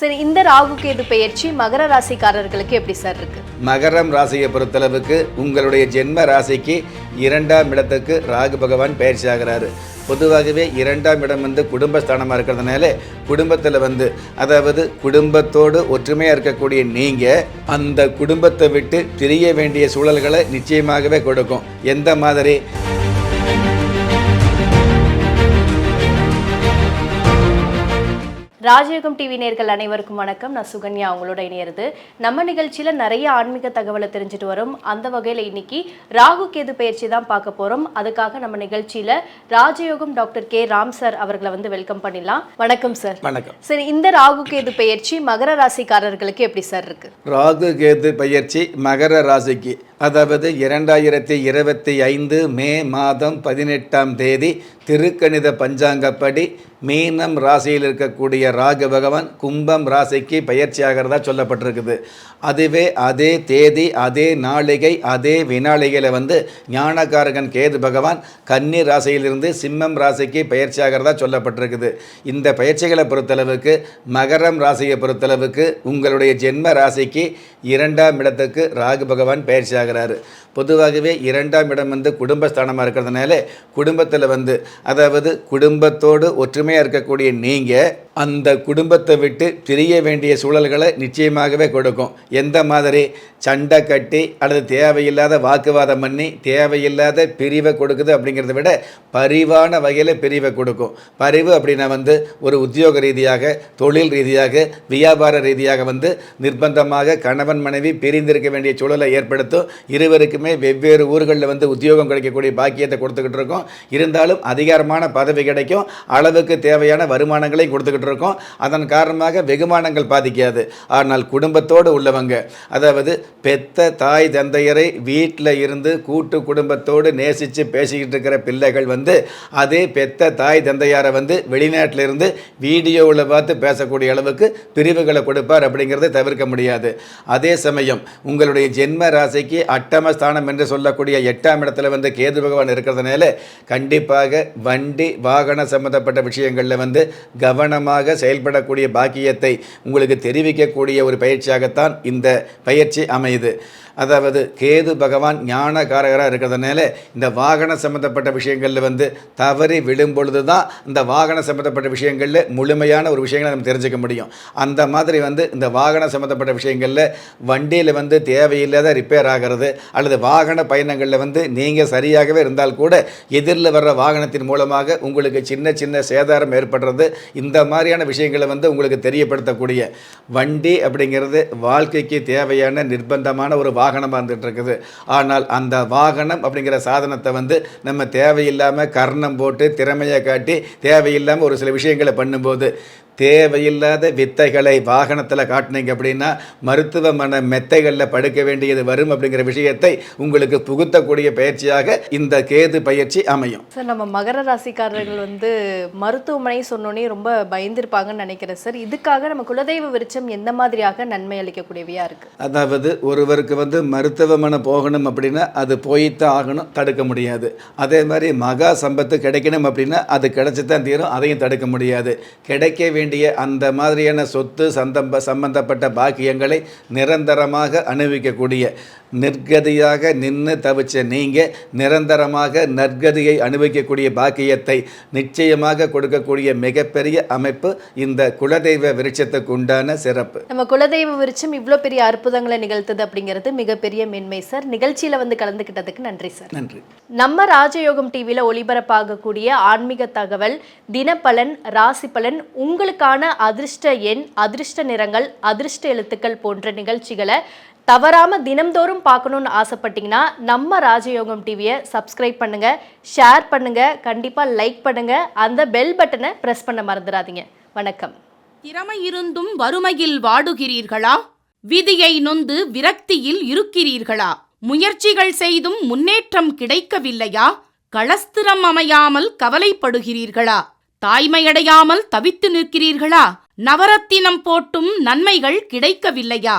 சரி இந்த ராகு கேது பெயர்ச்சி மகர ராசிக்காரர்களுக்கு எப்படி சார் இருக்கு? மகரம் ராசியை பொறுத்தளவுக்கு உங்களுடைய ஜென்ம ராசிக்கு இரண்டாம் இடத்துக்கு ராகு பகவான் பயிற்சி ஆகிறாரு. பொதுவாகவே இரண்டாம் இடம் வந்து குடும்பஸ்தானமாக இருக்கிறதுனால குடும்பத்தில் வந்து அதாவது குடும்பத்தோடு ஒற்றுமையாக இருக்கக்கூடிய நீங்கள் அந்த குடும்பத்தை விட்டு பிரிய வேண்டிய சூழல்களை நிச்சயமாகவே கொடுக்கும். எந்த மாதிரி? ராஜயோகம் டிவி நேர்கள் அனைவருக்கும் வணக்கம். நான் சுகன்யா அவங்களோட இணையிறது. நம்ம நிகழ்ச்சியில நிறைய ஆன்மீக தகவலை தெரிஞ்சுட்டு வரோம். அந்த வகையில இன்னைக்கு ராகு கேது பயிற்சி தான் பார்க்க போறோம். அதுக்காக நம்ம நிகழ்ச்சியில ராஜயோகம் டாக்டர் கே. ராம் சார் அவர்களை வந்து வெல்கம் பண்ணிடலாம். வணக்கம் சார். வணக்கம். சரி இந்த ராகு கேது பெயர்ச்சி மகர ராசிக்காரர்களுக்கு எப்படி சார் இருக்கு? ராகு கேது பயிற்சி மகர ராசிக்கு. அதாவது இரண்டாயிரத்தி இருபத்தி ஐந்து மே மாதம் பதினெட்டாம் தேதி திருக்கணித பஞ்சாங்கப்படி மீனம் ராசியில் இருக்கக்கூடிய ராகு பகவான் கும்பம் ராசிக்கு பயிற்சி ஆகிறதா சொல்லப்பட்டிருக்குது. அதுவே அதே தேதி அதே நாளிகை அதே வினாளிகையில் வந்து ஞானகாரகன் கேது பகவான் கன்னி ராசியிலிருந்து சிம்மம் ராசிக்கு பயிற்சி ஆகிறதா சொல்லப்பட்டிருக்குது. இந்த பயிற்சிகளை பொறுத்தளவுக்கு மகரம் ராசியை பொறுத்தளவுக்கு உங்களுடைய ஜென்ம ராசிக்கு இரண்டாம் இடத்துக்கு ராகு பகவான் பயிற்சி ஆகிறாரு. பொதுவாகவே இரண்டாம் இடம் வந்து குடும்பஸ்தானமாக இருக்கிறதுனால குடும்பத்தில் வந்து அதாவது குடும்பத்தோடு ஒற்றுமையாக இருக்கக்கூடிய நீங்கள் அந்த குடும்பத்தை விட்டு பிரிய வேண்டிய சூழல்களை நிச்சயமாகவே கொடுக்கும். எந்த மாதிரி சண்டை கட்டி அல்லது தேவையில்லாத வாக்குவாதம் பண்ணி தேவையில்லாத பிரிவை கொடுக்குது அப்படிங்கிறத விட பரிவான வகையில் பிரிவை கொடுக்கும். பரிவு அப்படின்னா வந்து ஒரு உத்தியோக ரீதியாக தொழில் ரீதியாக வியாபார ரீதியாக வந்து நிர்பந்தமாக கணவன் மனைவி பிரிந்திருக்க வேண்டிய சூழலை ஏற்படுத்தும். இருவருக்குமே வெவ்வேறு ஊர்களில் வந்து உத்தியோகம் கிடைக்கக்கூடிய பாக்கியத்தை கொடுத்துக்கிட்டு இருக்கோம். இருந்தாலும் அதிகாரமான பதவி கிடைக்கும். அளவுக்கு தேவையான வருமானங்களையும் கொடுத்துக்கிட்டு இருக்கோம் அதன் காரணமாக வெகுமானங்கள் பாதிக்காது. ஆனால் குடும்பத்தோடு உள்ளவங்க அதாவது பெத்த தாய் தந்தையரை வீட்டில் இருந்து கூட்டு குடும்பத்தோடு நேசித்து பேசிக்கிட்டு இருக்கிற பிள்ளைகள் வந்து அதே பெத்த தாய் தந்தையாரை வந்து வெளிநாட்டில் இருந்து வீடியோவில் பார்த்து பேசக்கூடிய அளவுக்கு பிரிவுகளை கொடுப்பார் அப்படிங்கிறத தவிர்க்க முடியாது. அதே சமயம் உங்களுடைய ஜென்ம ராசிக்கு அட்டம ஸ்தானம் என்று சொல்லக்கூடிய எட்டாம் இடத்துல வந்து கேது பகவான் இருக்கிறதுனால கண்டிப்பாக வண்டி வாகன சம்பந்தப்பட்ட விஷயங்களில் வந்து கவனமாக செயல்படக்கூடிய பாக்கியத்தை உங்களுக்கு தெரிவிக்கக்கூடிய ஒரு பயிற்சியாகத்தான் இந்த பயிற்சி அமையுது. அதாவது கேது பகவான் ஞானகாரகராக இருக்கிறதுனால இந்த வாகன சம்மந்தப்பட்ட விஷயங்களில் வந்து தவறி விழும் பொழுது தான் இந்த வாகன சம்மந்தப்பட்ட விஷயங்களில் முழுமையான ஒரு விஷயங்களை நம்ம தெரிஞ்சுக்க முடியும். அந்த மாதிரி வந்து இந்த வாகன சம்மந்தப்பட்ட விஷயங்களில் வண்டியில் வந்து தேவையில்லாத ரிப்பேர் ஆகிறது அல்லது வாகன பயணங்களில் வந்து நீங்கள் சரியாகவே இருந்தால் கூட எதிரில் வர்ற வாகனத்தின் மூலமாக உங்களுக்கு சின்ன சின்ன சேதாரம் ஏற்படுறது இந்த மாதிரியான விஷயங்களை வந்து உங்களுக்கு தெரியப்படுத்தக்கூடிய வண்டி அப்படிங்கிறது வாழ்க்கைக்கு தேவையான நிர்பந்தமான ஒரு வாகனமாக இருந்துகிட்ருக்குது ஆனால் அந்த வாகனம் அப்படிங்கிற சாதனத்தை வந்து நம்ம தேவையில்லாமல் கர்ணம் போட்டு திறமையை காட்டி தேவையில்லாமல் ஒரு சில விஷயங்களை பண்ணும்போது தேவையில்லாத வித்தைகளை வாகனத்தில் காட்டினீங்க அப்படின்னா மருத்துவமனை மெத்தைகளில் படுக்க வேண்டியது வரும் அப்படிங்கிற விஷயத்தை உங்களுக்கு புகுத்தக்கூடிய பயிற்சியாக இந்த கேது பயிற்சி அமையும். சார் நம்ம மகர ராசிக்காரர்கள் வந்து மருத்துவமனை சொன்னோன்னே ரொம்ப பயந்துருப்பாங்கன்னு நினைக்கிறேன் சார். இதுக்காக நம்ம குலதெய்வ விருச்சம் எந்த மாதிரியாக நன்மை அளிக்கக்கூடியவையா இருக்கு? அதாவது ஒருவருக்கு வந்து மருத்துவமனை போகணும் அப்படின்னா அது போய்த்தான் ஆகணும் தடுக்க முடியாது. அதே மாதிரி மகா சம்பத்து கிடைக்கணும் அப்படின்னா அது கிடைச்சி தான் தீரும் அதையும் தடுக்க முடியாது. கிடைக்க வேண்டிய அந்த மாதிரியான சொத்து சந்தம்ப சம்பந்தப்பட்ட பாக்கியங்களை நிரந்தரமாக அனுபவிக்கக்கூடிய நிர்கதியாக நின்று தவிச்ச நீங்கள் நிரந்தரமாக நற்கதியை அனுபவிக்கக்கூடிய பாக்கியத்தை நிச்சயமாக கொடுக்கக்கூடிய மிகப்பெரிய அமைப்பு இந்த குலதெய்வ விருட்சத்துக்கு உண்டான சிறப்பு. நம்ம குலதெய்வ விருச்சம் இவ்வளோ பெரிய அற்புதங்களை நிகழ்த்தது அப்படிங்கிறது மிகப்பெரிய மென்மை சார். நிகழ்ச்சியில வந்து கலந்துக்கிட்டதுக்கு நன்றி சார். நன்றி. நம்ம ராஜயோகம் டிவியில் ஒளிபரப்பாகக்கூடிய ஆன்மீக தகவல் தினப்பலன் ராசி பலன் உங்களுக்கான அதிர்ஷ்ட எண் அதிர்ஷ்ட நிறங்கள் அதிர்ஷ்ட எழுத்துக்கள் போன்ற நிகழ்ச்சிகளை தவறாம தினம்தோறும் பார்க்கணுன்னு ஆசைப்பட்டீங்கன்னா நம்ம ராஜயோகம் டிவியை சப்ஸ்கிரைப் பண்ணுங்க ஷேர் பண்ணுங்க கண்டிப்பாக லைக் பண்ணுங்க அந்த பெல் பட்டனை ப்ரெஸ் பண்ண மறந்துடாதீங்க. வணக்கம். திறமை இருந்தும் வறுமையில் வாடுகிறீர்களா? விதியை நொந்து விரக்தியில் இருக்கிறீர்களா? முயற்சிகள் செய்தும் முன்னேற்றம் கிடைக்கவில்லையா? களஸ்திரம் அமையாமல் கவலைப்படுகிறீர்களா? தாய்மையடையாமல் தவித்து நிற்கிறீர்களா? நவரத்தினம் போட்டும் நன்மைகள் கிடைக்கவில்லையா?